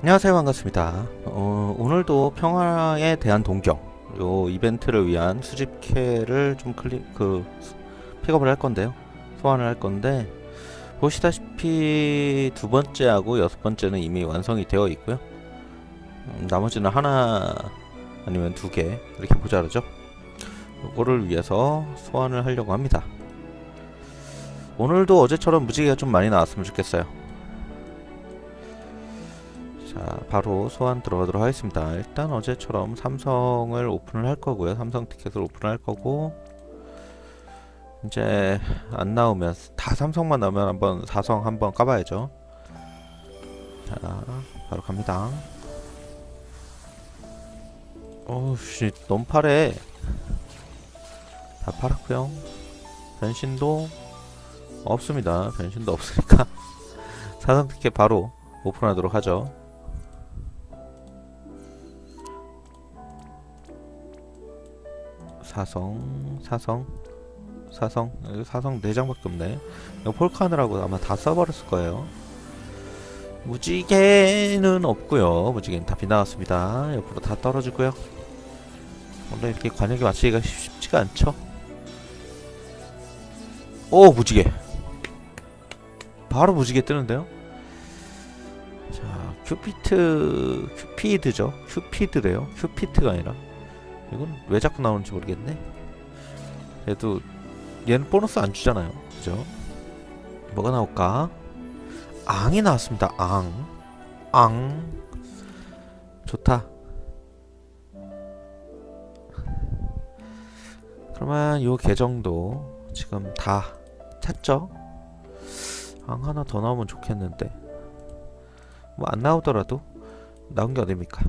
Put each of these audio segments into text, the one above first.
안녕하세요. 반갑습니다. 어, 오늘도 평화에 대한 동경 요 이벤트를 위한 수집캐를 좀 클릭 그 수- 픽업을 할 건데요. 소환을 할 건데 보시다시피 두 번째하고 여섯 번째는 이미 완성이 되어 있고요. 음, 나머지는 하나 아니면 두 개 이렇게 모자르죠? 요거를 위해서 소환을 하려고 합니다. 오늘도 어제처럼 무지개가 좀 많이 나왔으면 좋겠어요 자, 바로 소환 들어가도록 하겠습니다. 일단 어제처럼 삼성을 오픈을 할 거고요. 삼성 티켓을 오픈을 할 거고 이제 안 나오면 다 삼성만 나오면 한번 사성 한번 까봐야죠. 자, 바로 갑니다. 어우씨, 너무 파래. 다 팔았고요. 변신도 없습니다. 변신도 없으니까 사성 티켓 바로 오픈하도록 하죠. 사성 사성 사성. 사성 4장밖에 없네. 이거 폴카느라고 아마 다 써버렸을 거예요. 무지개는 없고요. 무지개는 다 빗나갔습니다. 옆으로 다 떨어지고요. 원래 이렇게 관역에 맞추기가 쉽- 쉽지가 않죠? 오 무지개. 바로 무지개 뜨는데요? 자 큐피트 큐피드죠? 큐피드래요. 큐피트가 아니라 이건 왜 자꾸 나오는지 모르겠네. 그래도 얘는 보너스 안 주잖아요. 그죠? 뭐가 나올까? 앙이 나왔습니다. 앙. 앙. 좋다. 그러면 요 계정도 지금 다 찼죠? 앙 하나 더 나오면 좋겠는데. 뭐 안 나오더라도 나온 게 어딥니까?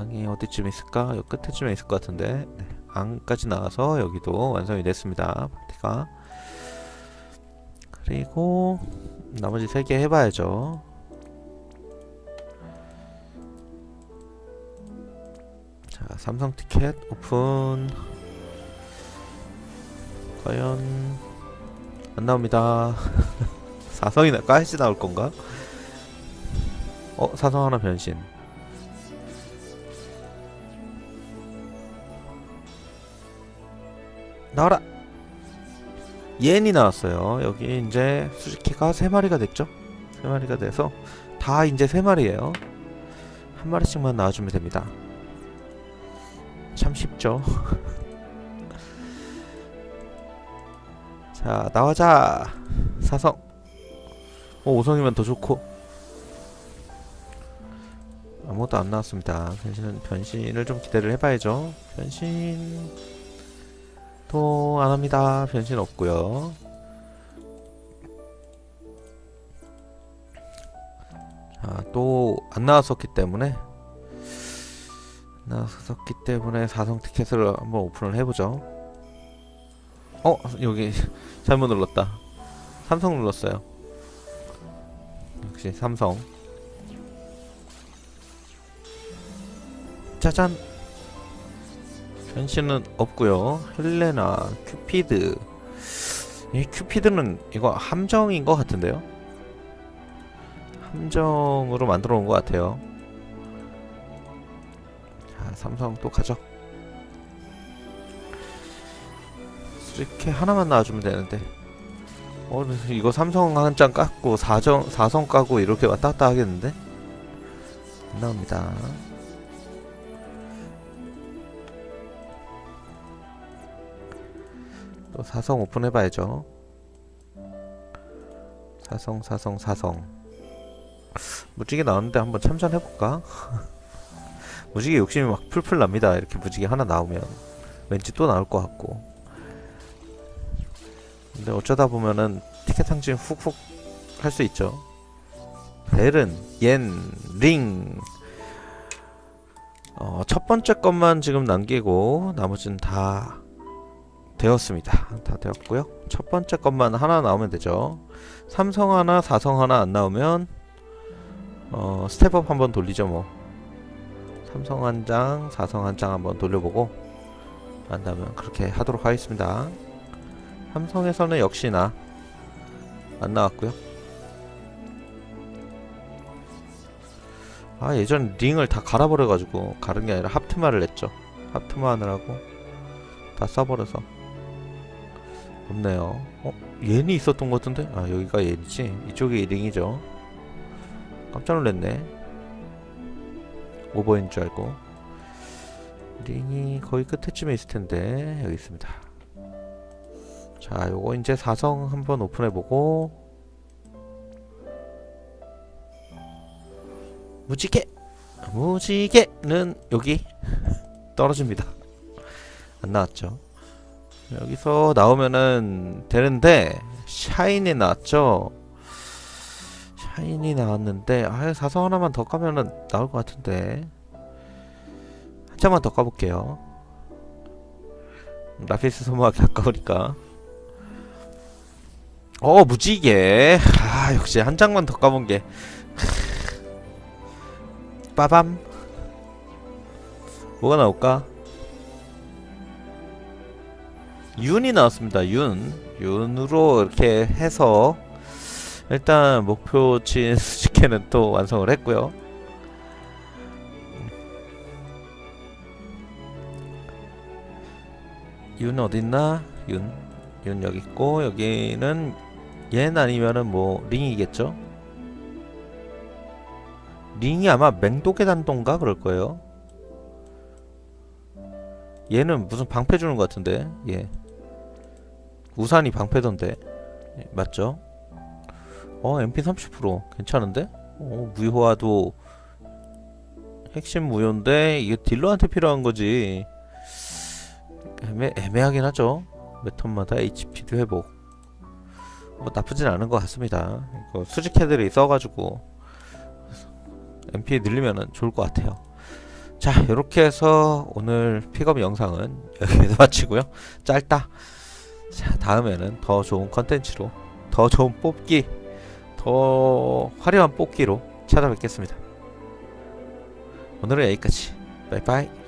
앙이 어디쯤 있을까? 요 끝에쯤에 있을 것 같은데 네. 앙까지 나와서 여기도 완성이 됐습니다 파티가 그리고 나머지 세개 해봐야죠 자 삼성 티켓 오픈 과연 안 나옵니다 사성이나 까지 나올 건가? 어 사성 하나 변신 나와라. 옌이 나왔어요. 여기 이제 수지키가 세 마리가 됐죠? 세 마리가 돼서 다 이제 세 마리예요. 한 마리씩만 나와주면 됩니다. 참 쉽죠? 자 나와자! 사성! 오 오성이면 더 좋고. 아무것도 안 나왔습니다. 변신은 변신을 좀 기대를 해봐야죠. 변신 또 안합니다. 변신 없고요. 자, 또 안 나왔었기 때문에 안 나왔었기 때문에 사성 티켓을 한번 오픈을 해보죠. 어 여기 잘못 눌렀다. 삼성 눌렀어요. 역시 삼성. 짜잔. 변신은 없고요. 헬레나, 큐피드. 이 큐피드는 이거 함정인 것 같은데요? 함정으로 만들어 놓은 것 같아요. 자, 삼성 또 가죠. 이렇게 하나만 나와주면 되는데. 어, 이거 삼성 한 장 깎고 사정 사성 까고 이렇게 왔다 갔다 하겠는데? 안 나옵니다. 또 사성 오픈해봐야죠. 사성 사성 사성 무지개 나오는데 한번 참전해볼까? 무지개 욕심이 막 풀풀 납니다. 이렇게 무지개 하나 나오면 왠지 또 나올 것 같고 근데 어쩌다 보면은 티켓 상징 훅훅 할 수 있죠. 벨은 옌, 링 어, 첫 번째 것만 지금 남기고 나머지는 다 되었습니다. 다 되었고요. 첫 번째 것만 하나 나오면 되죠. 삼성 하나, 사성 하나 안 나오면 어, 스텝업 한번 돌리죠 뭐. 삼성 한 장, 사성 한 장 한번 돌려보고 안 나오면 그렇게 하도록 하겠습니다. 삼성에서는 역시나 안 나왔고요. 아 예전 링을 다 갈아버려가지고 가른 게 아니라 하프트만을 냈죠 하프트만을 하고 다 써버려서 없네요. 어? 옌이 있었던 것 같은데? 아 여기가 옌이지? 이쪽이 링이죠. 깜짝 놀랐네. 오버인 줄 알고. 링이 거의 끝에쯤에 있을 텐데 여기 있습니다. 자 요거 이제 사성 한번 오픈해보고. 무지개! 무지개는 여기 떨어집니다. 안 나왔죠 여기서 나오면은 되는데 샤인이 나왔죠? 샤인이 나왔는데 아 사성 하나만 더 까면은 나올 것 같은데. 한 장만 더 까볼게요. 라피스 소모하기 가까우니까. 어 무지개 아 역시 한 장만 더 까본 게. 빠밤. 뭐가 나올까? 윤이 나왔습니다. 윤 윤으로 이렇게 해서 일단 목표치인 수직회는 또 완성을 했고요. 윤 어딨나? 윤. 윤 여기 있고 여기는 얘는 아니면은 뭐 링이겠죠? 링이 아마 맹독의 단도인가 그럴 거예요. 얘는 무슨 방패 주는 것 같은데 예 우산이 방패던데. 예, 맞죠? 어 MP 30% 괜찮은데? 어 무효화도 핵심 무효인데 이게 딜러한테 필요한 거지. 애매, 애매하긴 하죠. 몇 턴마다 HP도 회복. 뭐 나쁘진 않은 것 같습니다. 이거 수직 헤들이 써가지고 MP 늘리면은 좋을 것 같아요. 자 이렇게 해서 오늘 픽업 영상은 여기서 마치고요. 짧다 자 다음에는 더 좋은 컨텐츠로 더 좋은 뽑기 더 화려한 뽑기로 찾아뵙겠습니다. 오늘은 여기까지. 빠이빠이